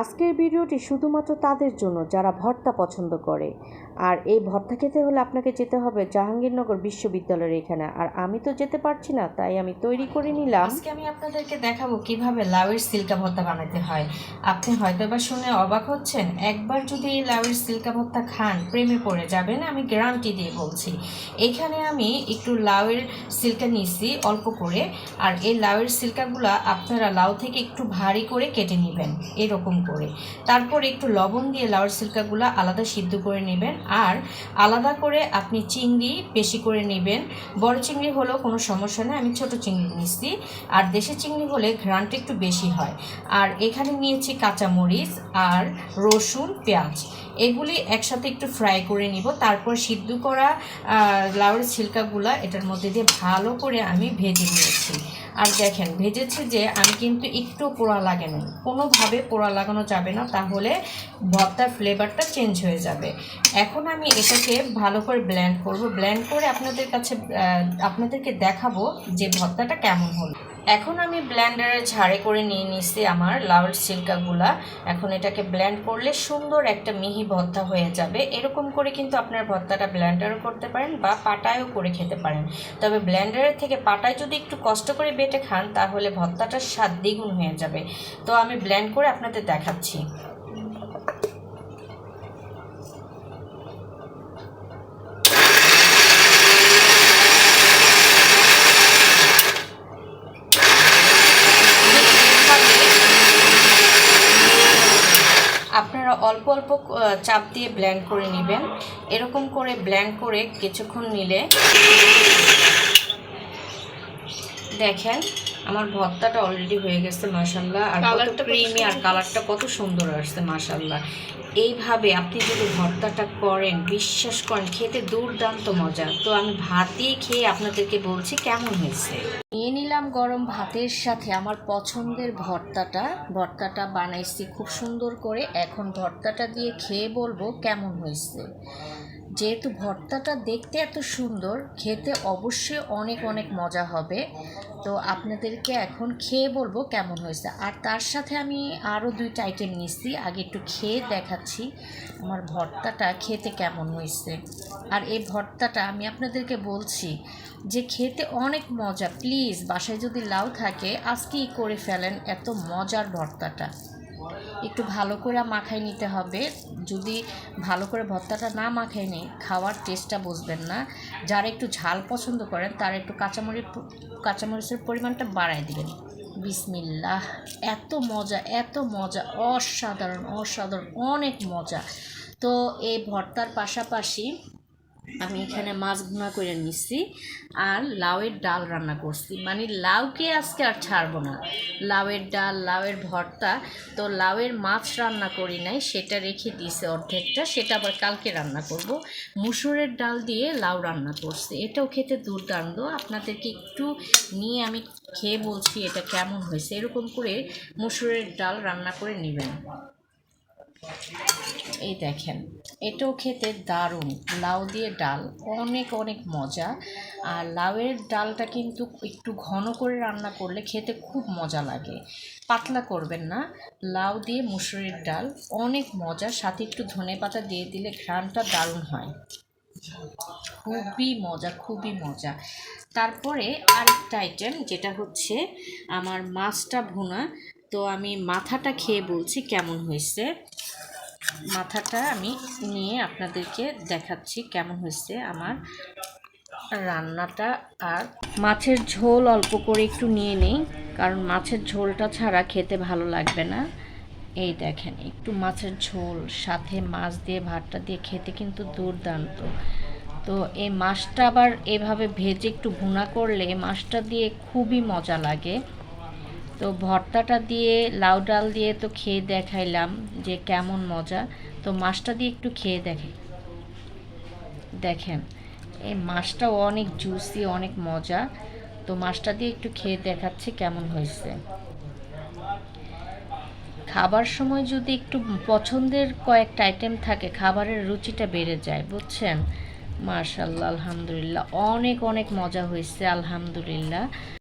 আজকের ভিডিওটি শুধুমাত্র তাদের জন্য, যারা ভর্তা পছন্দ করে। আর এই ভর্তা খেতে হলে আপনাকে যেতে হবে জাহাঙ্গীরনগর বিশ্ববিদ্যালয়ের এখানে। আর আমি তো যেতে পারছি না, তাই আমি তৈরি করে নিলাম। আজকে আমি আপনাদেরকে দেখাবো কীভাবে লাউয়ের সিল্কা ভর্তা বানাতে হয়। আপনি হয়তো বা শুনে অবাক হচ্ছেন, একবার যদি এই লাউয়ের সিল্কা ভর্তা খান, প্রেমে পড়ে যাবেন, আমি গ্যারান্টি দিয়ে বলছি। এখানে আমি একটু লাউয়ের সিল্কা নিয়েছি, অল্প করে। আর এই লাউয়ের সিল্কাগুলো আপনারা লাউ থেকে একটু ভারী করে কেটে নেবেন, এরকম করে। তারপর একটু লবণ দিয়ে লাউয়ের সিল্কাগুলো আলাদা সিদ্ধ করে নেবেন। আর আলাদা করে আপনি চিংড়ি বেশি করে নেবেন। বড় চিংড়ি হলেও কোনো সমস্যা নেই, আমি ছোট চিংড়ি নিচ্ছি। আর দেশি চিংড়ি হলে ঘ্রাণটা একটু বেশি হয়। আর এখানে নিয়েছি কাঁচামরিচ আর রসুন, পেঁয়াজ। এগুলি একসাথে একটু ফ্রাই করে নিব। তারপর সিদ্ধ করা লাউয়ের ছিলকাগুলা এটার মধ্যে দিয়ে ভালো করে আমি ভেজে নিয়েছি। আর দেখেন, ভেজেছে যে আমি কিন্তু একটু পোড়া লাগানো কোনোভাবে পোড়া লাগানো যাবে না, তাহলে ভর্তার ফ্লেভারটা চেঞ্জ হয়ে যাবে। এখন আমি এটাকে ভালো করে ব্ল্যান্ড করব। ব্ল্যান্ড করে আপনাদের কাছে আপনাদেরকে দেখাবো যে ভর্তাটা কেমন হলো। এখন আমি ব্ল্যান্ডারে ঝাড়ে করে নিয়ে নিছি আমার লাল সিল্কাগুলা। এখন এটাকে ব্ল্যান্ড করলে সুন্দর একটা মিহি ভর্তা হয়ে যাবে। এরকম করে কিন্তু আপনার ভর্তাটা ব্ল্যান্ডারও করতে পারেন বা পাটায়ও করে খেতে পারেন। তবে ব্ল্যান্ডারের থেকে পাটায় যদি একটু কষ্ট করে বেটে খান, তাহলে ভর্তাটার স্বাদ দ্বিগুণ হয়ে যাবে। তো আমি ব্ল্যান্ড করে আপনাদের দেখাচ্ছি। আপনারা অল্প অল্প চাপ দিয়ে ব্ল্যান্ড করে নেবেন। এরকম করে ব্ল্যান্ড করে কিছুক্ষণ নিলে দেখেন আমার ভর্তাটা অলরেডি হয়ে গেছে মাশাল্লাহ আর কত কালারটা ক্রিমি আর কালারটা কত সুন্দর আসছে মাশাল্লাহ এইভাবে আপনি যদি ভর্তাটা করেন বিশ্বাস করেন খেতে দুর্দান্ত মজা। তো আমি ভাত দিয়ে খেয়ে আপনাদেরকে বলছি কেমন হয়েছে। নিয়ে নিলাম গরম ভাতের সাথে আমার পছন্দের ভর্তাটা। ভর্তাটা বানাইছি খুব সুন্দর করে। এখন ভর্তাটা দিয়ে খেয়ে বলব কেমন হয়েছে। যেহেতু ভর্তাটা দেখতে এত সুন্দর, খেতে অবশ্যই অনেক অনেক মজা হবে। তো আপনাদেরকে এখন খেয়ে বলব কেমন হয়েছে। আর তার সাথে আমি আরও দুইটা আইটেম নিয়েছি, আগে একটু খেয়ে দেখাচ্ছি আমার ভর্তাটা খেতে কেমন হয়েছে। আর এই ভর্তাটা আমি আপনাদেরকে বলছি যে খেতে অনেক মজা, প্লিজ বাসায় যদি লাউ থাকে, আজকেই করে ফেলেন এত মজার ভর্তাটা। একটু ভালো করে মাখাই নিতে হবে। যদি ভালো করে ভর্তাটা না মাখাই নেই, খাওয়ার টেস্টটা বুঝবেন না। যারা একটু ঝাল পছন্দ করেন, তারা একটু কাঁচামরিচ কাঁচামরিচের পরিমাণটা বাড়ায় দিবেন। বিসমিল্লাহ, এত মজা এত মজা, অসাধারণ অসাধারণ, অনেক মজা। তো এই ভর্তার পাশাপাশি আমি এখানে মাছ ভুনা করে নিচ্ছি আর লাউয়ের ডাল রান্না করছি। মানে লাউকে আজকে আর ছাড়বো না। লাউয়ের ডাল, লাউয়ের ভর্তা, তো লাউয়ের মাছ রান্না করি নাই, সেটা রেখে দিয়েছে অর্ধেকটা, সেটা আবার কালকে রান্না করব। মুসুরের ডাল দিয়ে লাউ রান্না করছি। এটাও খেতে দুর্দান্ত। আপনাদেরকে একটু নিয়ে আমি খেয়ে বলছি এটা কেমন হয়েছে। এরকম করে মুসুরের ডাল রান্না করে নেবেন। এই দেখেন, এটাও খেতে দারুণ। লাউ দিয়ে ডাল, অনেক অনেক মজা। আর লাউয়ের ডালটা কিন্তু একটু ঘন করে রান্না করলে খেতে খুব মজা লাগে। পাতলা করবেন না, লাউ দিয়ে মুসুরির ডাল, অনেক মজা। সাথে একটু ধনে পাতা দিয়ে দিলে ঘ্রাণটা দারুণ হয়। খুবই মজা খুবই মজা। তারপরে আরেকটা আইটেম যেটা হচ্ছে আমার মাছটা ভুনা। তো আমি মাথাটা খেয়ে বলছি কেমন হয়েছে। মাথাটা আমি নিয়ে আপনাদেরকে দেখাচ্ছি কেমন হয়েছে আমার রান্নাটা। আর মাছের ঝোল অল্প করে একটু নিয়ে নেই, কারণ মাছের ঝোলটা ছাড়া খেতে ভালো লাগবে না। এই দেখেন, একটু মাছের ঝোল, সাথে মাছ দিয়ে ভাতটা দিয়ে খেতে কিন্তু দুর্দান্ত। তো এই মাছটা আবার এভাবে ভেজে একটু ভুনা করলে মাছটা দিয়ে খুবই মজা লাগে। তো ভর্তাটা দিয়ে, লাউ ডাল দিয়ে তো খেয়ে দেখাইলাম যে কেমন মজা। তো মাছটা দিয়ে একটু খেয়ে দেখে, দেখেন। এই মাছটাও অনেক জুসি অনেক মজা। তো মাছটা দিয়ে একটু খেয়ে দেখাচ্ছি কেমন হয়েছে। খাবার সময় যদি একটু পছন্দের কয়েকটা আইটেম থাকে, খাবারের রুচিটা বেড়ে যায়, বুঝছেন? মার্শাল্লাহ আলহামদুলিল্লাহ, অনেক অনেক মজা হয়েছে, আলহামদুলিল্লাহ।